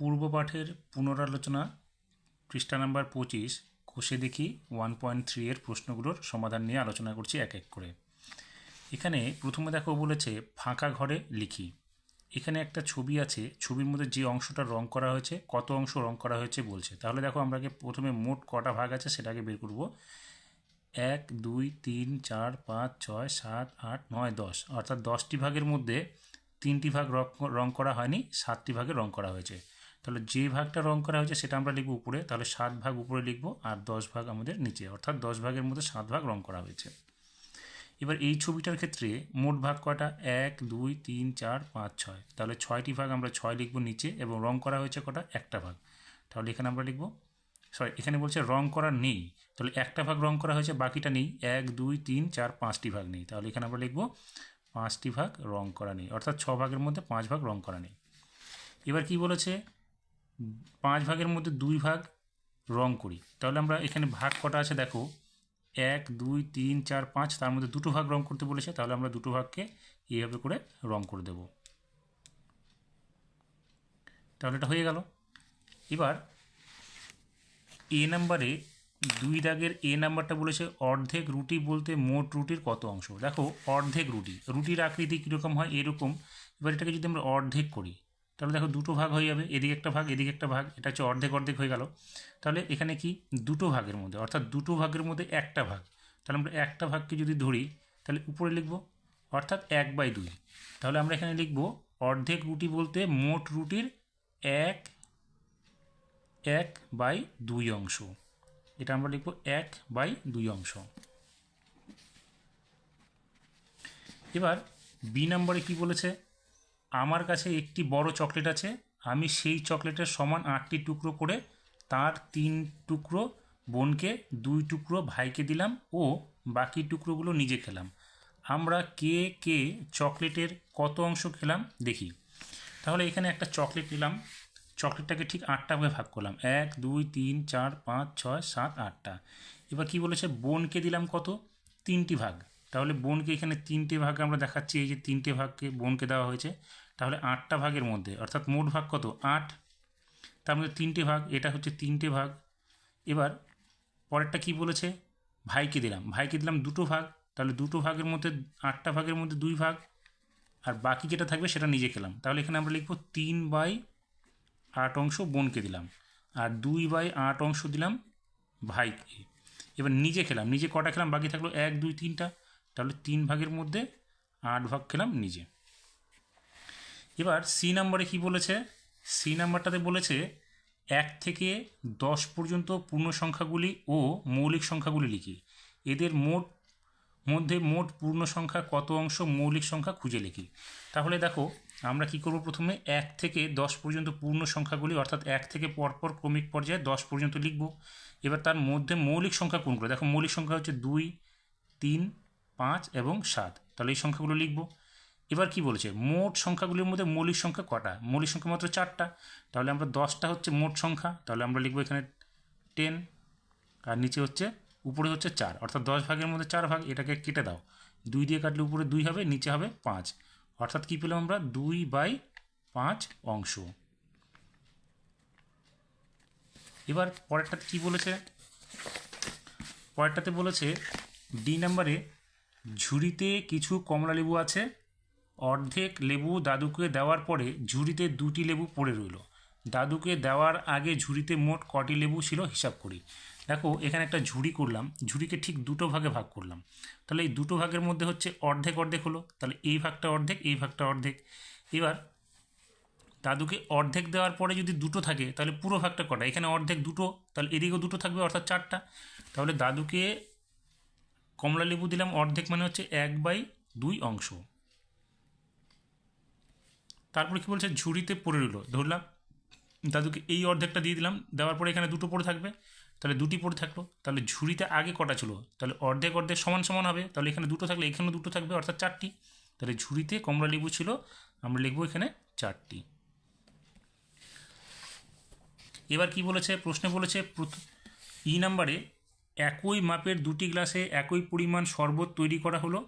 পূর্ব পাঠের পুনরালোচনা, পৃষ্ঠা নাম্বার পঁচিশ, কোষে দেখি ওয়ান পয়েন্ট থ্রি এর প্রশ্নগুলোর সমাধান নিয়ে আলোচনা করছি এক এক করে। এখানে প্রথমে দেখো বলেছে, ফাঁকা ঘরে লিখি। এখানে একটা ছবি আছে, ছবির মধ্যে যে অংশটা রং করা হয়েছে, কত অংশ রং করা হয়েছে বলছে। তাহলে দেখো আমরা প্রথমে মোট কটা ভাগ আছে সেটাকে বের করব। এক, দুই, তিন, চার, পাঁচ, ছয়, সাত, আট, নয়, দশ। অর্থাৎ দশটি ভাগের মধ্যে তিনটি ভাগ রং করা হয়নি, সাতটি ভাগে রং করা হয়েছে। তাহলে যে ভাগটা রং করা হয়েছে সেটা আমরা লিখব উপরে, তাহলে সাত ভাগ উপরে লিখব আর দশ ভাগ আমাদের নিচে, অর্থাৎ দশ ভাগের মধ্যে সাত ভাগ রং করা হয়েছে। এবার এই ছবিটার ক্ষেত্রে মোট ভাগ কটা এক, দুই, তিন, চার, পাঁচ, ছয়। তাহলে ছয়টি ভাগ আমরা ছয় লিখব নিচে এবং রং করা হয়েছে কটা? একটা ভাগ। তাহলে এখানে আমরা লিখব, সরি, এখানে বলছে রং করা নেই। তাহলে একটা ভাগ রং করা হয়েছে, বাকিটা নেই। এক, দুই, তিন, চার, পাঁচটি ভাগ নেই। তাহলে এখানে আমরা লিখব, পাঁচটি ভাগ রং করা নেই। অর্থাৎ ছ ভাগের মধ্যে পাঁচ ভাগ রং করা নেই। এবার কি বলেছে? পাঁচ ভাগের মধ্যে দুই ভাগ রং করি। তাহলে আমরা এখানে ভাগ কটা আছে দেখো? এক, দুই, তিন, চার, পাঁচ, তার মধ্যে দুটো ভাগ রং করতে বলেছে, তাহলে আমরা দুটো ভাগকে এইভাবে করে রং করে দেব। তাহলে এটা হয়ে গেল। এবার এ নাম্বারে দুই দাগের এ নাম্বারটা বলেছে অর্ধেক রুটি বলতে মোট রুটির কত অংশ? দেখো, অর্ধেক রুটি। রুটির আকৃতি কীরকম হয়? এরকম। এবার এটাকে যদি আমরা অর্ধেক করি তাহলে দেখো দুটো ভাগ হয়ে যাবে, এদিকে একটা ভাগ, এদিকে একটা ভাগ, এটা হচ্ছে অর্ধেক অর্ধেক হয়ে গেল। তাহলে এখানে কি? দুটো ভাগের মধ্যে, অর্থাৎ দুটো ভাগের মধ্যে একটা ভাগ। তাহলে আমরা একটা ভাগকে যদি ধরি, তাহলে উপরে লিখব, অর্থাৎ এক বাই দুই। তাহলে আমরা এখানে লিখব, অর্ধেক রুটি বলতে মোট রুটির এক এক বাই দুই অংশ। এটা আমরা লিখব এক বাই দুই অংশ। এবার বি নম্বরে কি বলেছে? আমার কাছে একটি বড় চকলেট আছে। আমি সেই চকলেটের সমান আটটি টুকরো করে তার তিন টুকরো বোনকে, দুই টুকরো ভাইকে দিলাম ও বাকি টুকরোগুলো নিজে খেলাম। আমরা কে কে চকলেটের কত অংশ খেলাম দেখি। তাহলে এখানে একটা চকলেট নিলাম। চকলেটটাকে ঠিক আটটা ভাগে ভাগ করলাম। এক, দুই, তিন, চার, পাঁচ, ছয়, সাত, আটটা। এবার কি বলেছে? বোনকে দিলাম কত? তিনটি ভাগ। তাহলে বোনকে এখানে তিনটে ভাগ আমরা দেখাচ্ছি, এই যে তিনটে ভাগকে বোনকে দেওয়া হয়েছে। তাহলে আটটা ভাগের মধ্যে, অর্থাৎ মোট ভাগ কত? আট। তার মধ্যে তিনটে ভাগ, এটা হচ্ছে তিনটে ভাগ। এবার পরেরটা কি বলেছে? ভাইকে দিলাম। ভাইকে দিলাম দুটো ভাগ, তাহলে দুটো ভাগের মধ্যে, আটটা ভাগের মধ্যে দুই ভাগ, আর বাকি যেটা থাকবে সেটা নিজে খেলাম। তাহলে এখানে আমরা লিখব তিন বাই আট অংশ বোনকে দিলাম, আর দুই বাই আট অংশ দিলাম ভাইকে। এবার নিজে খেলাম, নিজে কটা খেলাম, বাকি থাকল এক, দুই, তিনটা। তাহলে তিন ভাগের মধ্যে আট ভাগ খেলাম নিজে। এবার সি নাম্বারে কি বলেছে? সি নাম্বারটাতে বলেছে, এক থেকে দশ পর্যন্ত পূর্ণ সংখ্যাগুলি ও মৌলিক সংখ্যাগুলি লিখি। এদের মোট, মধ্যে মোট পূর্ণ সংখ্যা কত অংশ মৌলিক সংখ্যা খুঁজে লিখি। তাহলে দেখো, আমরা কি করব প্রথমে? এক থেকে দশ পর্যন্ত পূর্ণ সংখ্যাগুলি, অর্থাৎ এক থেকে পরপর ক্রমিক পর্যায়ে দশ পর্যন্ত লিখব। এবার তার মধ্যে মৌলিক সংখ্যা কোনগুলো? দেখো, মৌলিক সংখ্যা হচ্ছে দুই, তিন পাঁচ এবং সাত। তাহলে এই সংখ্যাগুলো লিখব। এবার কি বলেছে? মোট সংখ্যাগুলির মধ্যে মৌলিক সংখ্যা কটা? মৌলিক সংখ্যা মাত্র চারটা। তাহলে আমরা দশটা হচ্ছে মোট সংখ্যা। তাহলে আমরা লিখব এখানে টেন আর নিচে হচ্ছে, উপরে হচ্ছে চার। অর্থাৎ দশ ভাগের মধ্যে চার ভাগ, এটাকে কেটে দাও। দুই দিয়ে কাটলে উপরে দুই হবে, নিচে হবে পাঁচ। অর্থাৎ কী পেলাম আমরা? দুই বাই পাঁচ অংশ। এবার পরেরটাতে কী বলেছে? পরেরটাতে বলেছে ডি নাম্বারে ঝুড়িতে কিছু কমলা লেবু আছে। অর্ধেক লেবু দাদুকে দেওয়ার পরে ঝুড়িতে দুটি লেবু পড়ে রইল। দাদুকে দেওয়ার আগে ঝুড়িতে মোট কটি লেবু ছিল হিসাব করি। দেখো, এখানে একটা ঝুড়ি করলাম। ঝুড়িকে ঠিক দুটো ভাগে ভাগ করলাম। তাহলে এই দুটো ভাগের মধ্যে হচ্ছে অর্ধেক অর্ধেক হলো। তাহলে এই ভাগটা অর্ধেক, এই ভাগটা অর্ধেক। এবার দাদুকে অর্ধেক দেওয়ার পরে যদি দুটো থাকে, তাহলে পুরো ভাগটা কটা? এখানে অর্ধেক দুটো, তাহলে এদিকেও দুটো থাকবে, অর্থাৎ চারটা। তাহলে দাদুকে কমলা লেবু দিলাম অর্ধেক মানে হচ্ছে এক বাই দুই অংশ। তারপরে কি বলছে? ঝুড়িতে পড়ে রইল। ধরলাম দাদুকে এই অর্ধেকটা দিয়ে দিলাম, দেওয়ার পরে এখানে দুটো পড়ে থাকবে। তাহলে দুটি পড়ে থাকল। তাহলে ঝুড়িতে আগে কটা ছিল? তাহলে অর্ধেক অর্ধেক সমান সমান হবে। তাহলে এখানে দুটো থাকলে এখানেও দুটো থাকবে, অর্থাৎ চারটি। তাহলে ঝুড়িতে কমলা লেবু ছিল, আমরা লিখব এখানে চারটি। এবার কি বলেছে? প্রশ্নে বলেছে ই নাম্বারে একই মাপের দুটি গ্লাসে একই পরিমাণ শরবত তৈরি করা হলো।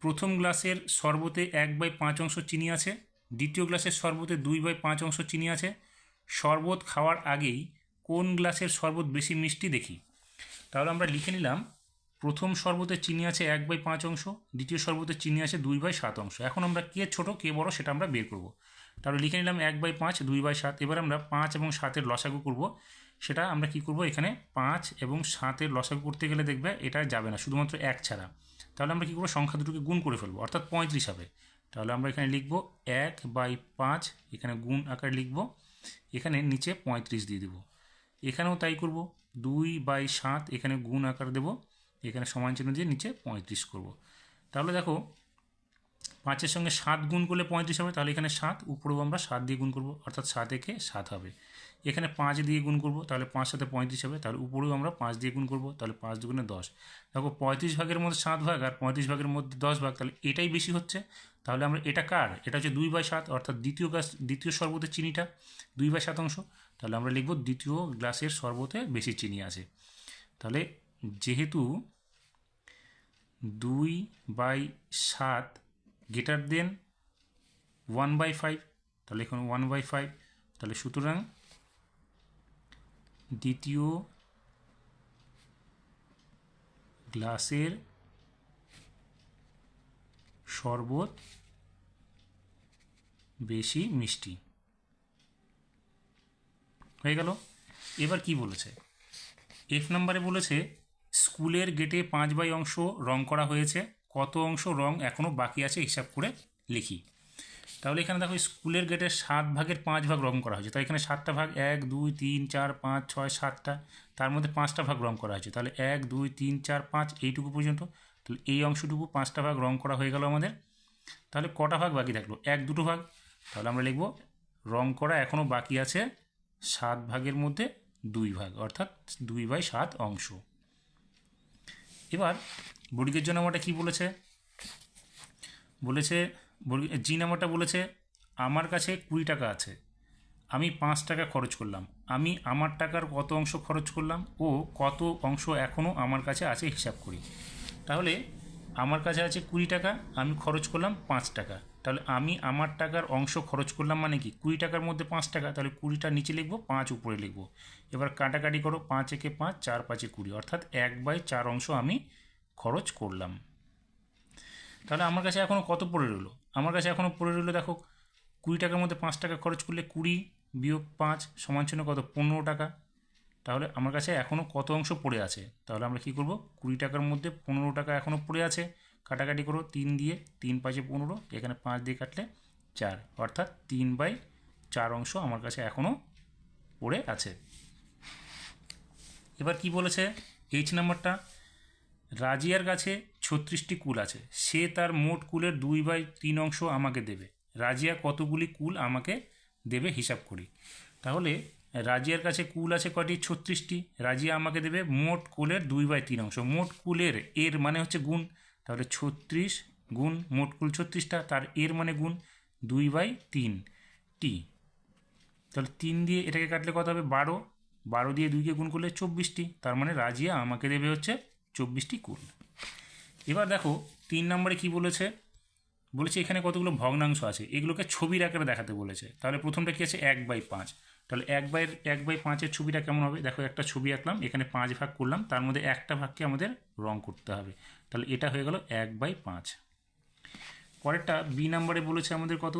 প্রথম গ্লাসের শরবতে এক বাই পাঁচ অংশ চিনি আছে, দ্বিতীয় গ্লাসের শরবতে দুই বাই পাঁচ অংশ চিনি আছে। শরবত খাওয়ার আগেই কোন গ্লাসের শরবত বেশি মিষ্টি দেখি? তাহলে আমরা লিখে নিলাম, প্রথম শরবতে চিনি আছে এক বাই পাঁচ অংশ, দ্বিতীয় শরবতের চিনি আছে দুই বাই সাত অংশ। এখন আমরা কে ছোট, কে বড় সেটা আমরা বের করব। তাহলে লিখে নিলাম এক বাই পাঁচ, দুই বাই সাত। এবার আমরা পাঁচ এবং সাতের লসাগু করব। সেটা আমরা কি করব? এখানে পাঁচ এবং সাতের লসাগু করতে গেলে দেখবে এটা যাবে না, শুধুমাত্র এক ছাড়া। তাহলে আমরা কী করব? সংখ্যা দুটোকে গুণ করে ফেলব, অর্থাৎ পঁয়ত্রিশ হবে। তাহলে আমরা এখানে লিখব এক বাই পাঁচ, এখানে গুণ আকারে লিখব, এখানে নিচে পঁয়ত্রিশ দিয়ে দেবো। এখানেও তাই করব, দুই বাই সাত, এখানে গুণ আকার দেব, এখানে সমান চিহ্ন দিয়ে নিচে পঁয়ত্রিশ করব। তাহলে দেখো পাঁচের সঙ্গে সাত গুণ করলে পঁয়ত্রিশ হবে, তাহলে এখানে সাত, উপরেও আমরা সাত দিয়ে গুণ করব, অর্থাৎ সাত একে সাত হবে। এখানে পাঁচ দিয়ে গুণ করব, তাহলে পাঁচ সাথে পঁয়ত্রিশ হবে, তাহলে উপরেও আমরা পাঁচ দিয়ে গুণ করব, তাহলে পাঁচ দুগুণে দশ। দেখো, পঁয়ত্রিশ ভাগের মধ্যে সাত ভাগ আর পঁয়ত্রিশ ভাগের মধ্যে দশ ভাগ, তাহলে এটাই বেশি হচ্ছে। তাহলে আমরা, এটা কার? এটা হচ্ছে দুই বাই সাত, অর্থাৎ দ্বিতীয় গ্লাস, দ্বিতীয় শরবতের চিনিটা, দুই বাই শতাংশ তাহলে আমরা লিখব দ্বিতীয় গ্লাসের শরবতে বেশি চিনি আছে। তাহলে যেহেতু দুই বাই সাত greater than one by five তাহলে এখন ওয়ান বাই ফাইভ। তাহলে সুতরাং দ্বিতীয় গ্লাসের শরবত বেশি মিষ্টি। হয়ে গেল। এবার কি বলেছে? এফ নাম্বারে বলেছে, স্কুলের গেটে পাঁচ বাই অংশ রং করা হয়েছে। কত অংশ রং এখনও বাকি আছে হিসাব করে লিখি। তাহলে এখানে দেখো স্কুলের গেটের সাত ভাগের পাঁচ ভাগ রং করা হয়েছে। তাই এখানে সাতটা ভাগ, এক, দুই, তিন, চার, পাঁচ, ছয়, সাতটা, তার মধ্যে পাঁচটা ভাগ রং করা হয়েছে। তাহলে এক, দুই, তিন, চার, পাঁচ, এইটুকু পর্যন্ত। তাহলে এই অংশটুকু পাঁচটা ভাগ রং করা হয়ে গেল আমাদের। তাহলে কটা ভাগ বাকি থাকল? এক, দুটো ভাগ। তাহলে আমরা লিখব রং করা এখনও বাকি আছে সাত ভাগের মধ্যে দুই ভাগ, অর্থাৎ দুই বাই সাত অংশ। এবার বর্গের জন্য আমারটা কী বলেছে? বলেছে জি নাম্বারটা বলেছে, আমার কাছে কুড়ি টাকা আছে, আমি পাঁচ টাকা খরচ করলাম, আমি আমার টাকার কত অংশ খরচ করলাম ও কত অংশ এখনও আমার কাছে আছে হিসাব করি। তাহলে আমার কাছে আছে কুড়ি টাকা, আমি খরচ করলাম পাঁচ টাকা। তাহলে আমি আমার টাকার অংশ খরচ করলাম মানে কি? কুড়ি টাকার মধ্যে পাঁচ টাকা, তাহলে কুড়িটা নিচে লিখব, পাঁচ উপরে লিখব। এবার কাটাকাটি করো, পাঁচ একে পাঁচ, চার পাঁচে কুড়ি, অর্থাৎ এক বাই চার অংশ আমি খরচ করলাম। তাহলে আমার কাছে এখনও কত পড়ে রইল? আমার কাছে এখনও পড়ে রইল দেখো, কুড়ি টাকার মধ্যে পাঁচ টাকা খরচ করলে কুড়ি বিয়োগ পাঁচ সমান চিহ্ন কত? পনেরো টাকা। তাহলে আমার কাছে এখনও কত অংশ পড়ে আছে? তাহলে আমরা কী করব? কুড়ি টাকার মধ্যে পনেরো টাকা এখনও পড়ে আছে। কাটাকাটি করো তিন দিয়ে, তিন পাঁচে পনেরো, এখানে পাঁচ দিয়ে কাটলে চার। অর্থাৎ তিন বাই চার অংশ আমার কাছে এখনও পড়ে আছে। এবার কি বলেছে? এইচ নাম্বারটা রাজিয়ার কাছে ছত্রিশটি কুল আছে। সে তার মোট কুলের দুই বাই তিন অংশ আমাকে দেবে। রাজিয়া কতগুলি কুল আমাকে দেবে হিসাব করি। তাহলে রাজিয়ার কাছে কুল আছে কটি? ছত্রিশটি। রাজিয়া আমাকে দেবে মোট কুলের দুই বাই তিন অংশ। মোট কুলের এর মানে হচ্ছে গুণ। তাহলে ছত্রিশ গুণ মোট কুল ছত্রিশটা, তার এর মানে গুণ দুই বাই তিন টি। তাহলে তিন দিয়ে এটাকে কাটলে কত হবে? বারো। বারো দিয়ে দুইকে গুণ করলে চব্বিশটি। তার মানে রাজিয়া আমাকে দেবে হচ্ছে চব্বিশটি কুল। এবার দেখো, তিন নম্বরে কি বলেছে? বলেছে এখানে কতগুলো ভগ্নাংশ আছে, এগুলোকে ছবির আকারে দেখাতে বলেছে। তাহলে প্রথমটা কী আছে? এক বাই পাঁচ। তাহলে এক বাই এক বাই পাঁচের ছবিটা কেমন হবে? দেখো একটা ছবি আঁকলাম, এখানে পাঁচ ভাগ করলাম, তার মধ্যে একটা ভাগকে আমাদের রং করতে হবে। তাহলে এটা হয়ে গেল এক বাই পাঁচ। পরেরটা বি নাম্বারে বলেছে আমাদের কত?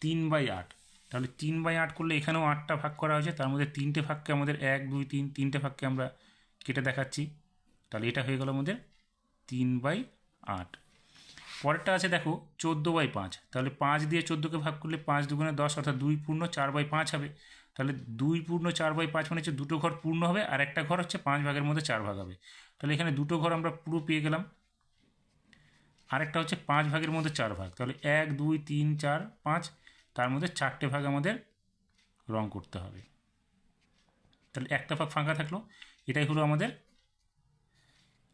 তিন বাই আট। তাহলে তিন বাই আট করলে এখানেও আটটা ভাগ করা হয়েছে, তার মধ্যে তিনটে ভাগকে আমাদের এক, দুই, তিন, তিনটে ভাগকে আমরা কেটে দেখাচ্ছি। তাহলে এটা হয়ে গেল আমাদের তিন বাই আট। পরেরটা আছে দেখো, চোদ্দ বাই পাঁচ। তাহলে পাঁচ দিয়ে চোদ্দোকে ভাগ করলে পাঁচ দুগুণে দশ, অর্থাৎ দুই পূর্ণ চার বাই পাঁচ হবে। তাহলে দুই পূর্ণ চার বাই পাঁচ মানে হচ্ছে দুটো ঘর পূর্ণ হবে, আর একটা ঘর হচ্ছে পাঁচ ভাগের মধ্যে চার ভাগ হবে। তাহলে এখানে দুটো ঘর আমরা পুরো পেয়ে গেলাম। আরেকটা হচ্ছে পাঁচ ভাগের মধ্যে চার ভাগ। তাহলে এক, দুই, তিন, চার, পাঁচ, তার মধ্যে চারটে ভাগ আমাদের রং করতে হবে। তাহলে একটা ভাগ ফাঁকা থাকল। এটাই হলো আমাদের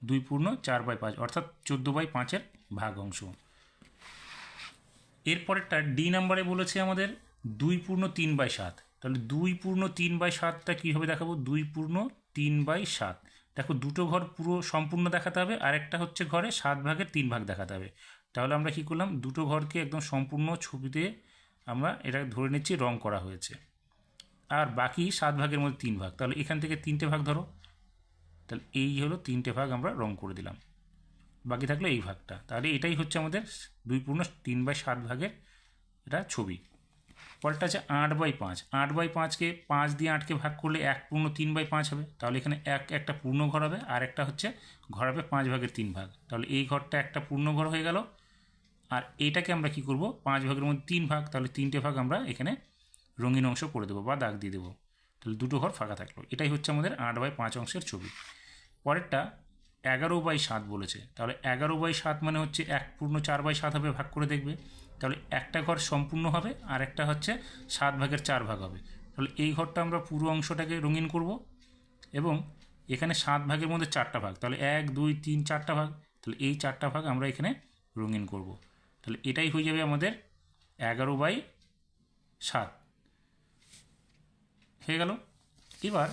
দুই পূর্ণ চার বাই পাঁচ, অর্থাৎ চোদ্দ বাই পাঁচের ভাগ অংশ। এরপরেরটা ডি নাম্বারে বলেছে আমাদের দুই পূর্ণ তিন বাই সাত। তাহলে দুই পূর্ণ তিন বাই সাতটা কীভাবে দেখাবো? দুই পূর্ণ তিন বাই সাত। দেখো দুটো ঘর পুরো সম্পূর্ণ দেখাতে হবে, আরেকটা হচ্ছে ঘরে সাত ভাগের তিন ভাগ দেখাতে হবে। তাহলে আমরা কী করলাম? দুটো ঘরকে একদম সম্পূর্ণ ছবিতে আমরা এটা ধরে নিচ্ছি রং করা হয়েছে। আর বাকি সাত ভাগের মধ্যে তিন ভাগ। তাহলে এখান থেকে তিনটে ভাগ ধরো। তাহলে এই হলো তিনটে ভাগ আমরা রং করে দিলাম। বাকি থাকল এই ভাগটা। তাহলে এটাই হচ্ছে আমাদের দুই পূর্ণ তিন বাই সাত ভাগের এটা ছবি। পরেরটা আছে আট বাই পাঁচ। আট বাই পাঁচকে পাঁচ দিয়ে আটকে ভাগ করলে এক পূর্ণ তিন বাই পাঁচ হবে। তাহলে এখানে এক, একটা পূর্ণ ঘর হবে আর একটা হচ্ছে ঘর হবে পাঁচ ভাগের তিন ভাগ। তাহলে এই ঘরটা একটা পূর্ণ ঘর হয়ে গেল। আর এইটাকে আমরা কি করব? পাঁচ ভাগের মধ্যে তিন ভাগ, তাহলে তিনটে ভাগ আমরা এখানে রঙিন অংশ করে দেবো বা দাগ দিয়ে দেবো। তাহলে দুটো ঘর ফাঁকা থাকল। এটাই হচ্ছে আমাদের আট বাই পাঁচ অংশের ছবি। পরেরটা এগারো বাই সাত বলেছে। তাহলে এগারো বাই সাত মানে হচ্ছে এক পূর্ণ চার বাই সাত হবে, ভাগ করে দেখবে। তাহলে একটা ঘর সম্পূর্ণ হবে আর একটা হচ্ছে সাত ভাগের চার ভাগ হবে। তাহলে এই ঘরটা আমরা পুরো অংশটাকে রঙিন করব এবং এখানে সাত ভাগের মধ্যে চারটা ভাগ। তাহলে এক, দুই, তিন, চারটা ভাগ। তাহলে এই চারটা ভাগ আমরা এখানে রঙিন করব। তাহলে এটাই হয়ে যাবে আমাদের এগারো বাই সাত। হয়ে গেল। এবার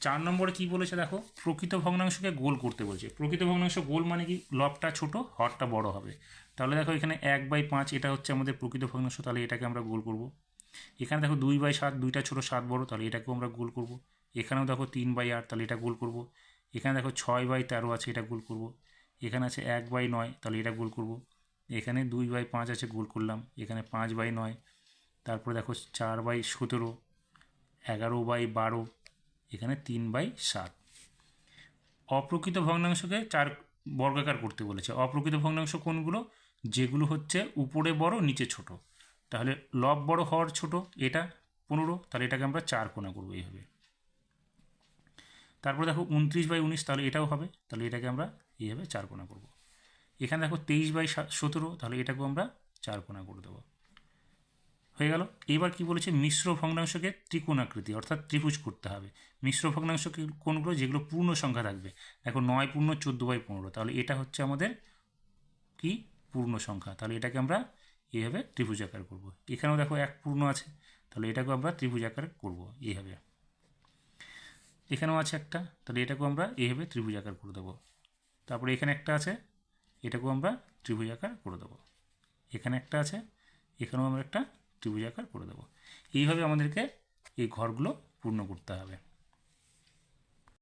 চার নম্বরে কি বলেছে দেখো? প্রকৃত ভগ্নাংশকে গোল করতে বলছে। প্রকৃত ভগ্নাংশ গোল মানে কি? লবটা ছোট, হরটা বড় হবে। তাহলে দেখো এখানে এক বাই পাঁচ, এটা হচ্ছে আমাদের প্রকৃত ভগ্নাংশ, তাহলে এটাকে আমরা গোল করব। এখানে দেখো দুই বাই সাত, দুইটা ছোট, সাত বড়, তাহলে এটাকেও আমরা গোল করব। এখানেও দেখো তিন বাই আট, তাহলে এটা গোল করব। এখানে দেখো ছয় বাই তেরো আছে, এটা গোল করব। এখানে আছে এক বাই নয়, তাহলে এটা গোল করব। এখানে দুই বাই পাঁচ আছে, গোল করলাম। এখানে পাঁচ বাই নয়, তারপরে দেখো চার বাই সতেরো, এগারো বাই বারো এখানে তিন বাই সাত। অপ্রকৃত ভগ্নাংশকে চার বর্গাকার করতে বলেছে। অপ্রকৃত ভগ্নাংশ কোনগুলো? যেগুলো হচ্ছে উপরে বড়, নিচে ছোট। তাহলে লব বড় হওয়ার ছোট, এটা পনেরো, তাহলে এটাকে আমরা চার কোনা করব এইভাবে। তারপর দেখো উনত্রিশ বাই উনিশ, তাহলে এটাও হবে। তাহলে এটাকে আমরা এইভাবে চার কোনা করব। এখানে দেখো তেইশ বাই সতেরো, তাহলে এটাকেও আমরা চার কোনা করে দেবো। হয়ে গেল। এবার কি বলেছে? মিশ্র ভগ্নাংশকে ত্রিকোণাকৃতি অর্থাৎ ত্রিভুজ করতে হবে। মিশ্র ভগ্নাংশ কোনগুলো যেগুলো পূর্ণ সংখ্যা থাকবে। দেখো, নয় পূর্ণ, চোদ্দ বাই পনেরো। তাহলে এটা হচ্ছে আমাদের কি? পূর্ণ সংখ্যা। তাহলে এটাকে আমরা এইভাবে ত্রিভুজ আকার করব। এখানেও দেখো এক পূর্ণ আছে। তাহলে এটাকেও আমরা ত্রিভুজ আকার করব এইভাবে এখানেও আছে একটা। তাহলে এটাকেও আমরা এইভাবে ত্রিভুজ আকার করে দেবো। তারপরে এখানে একটা আছে। এটাকেও আমরা ত্রিভুজ আকার করে দেবো। এখানে একটা আছে। এখানেও আমরা একটা ত্রিভুজ আকার করে দেবো। এইভাবে আমাদেরকে এই ঘরগুলো পূর্ণ করতে হবে।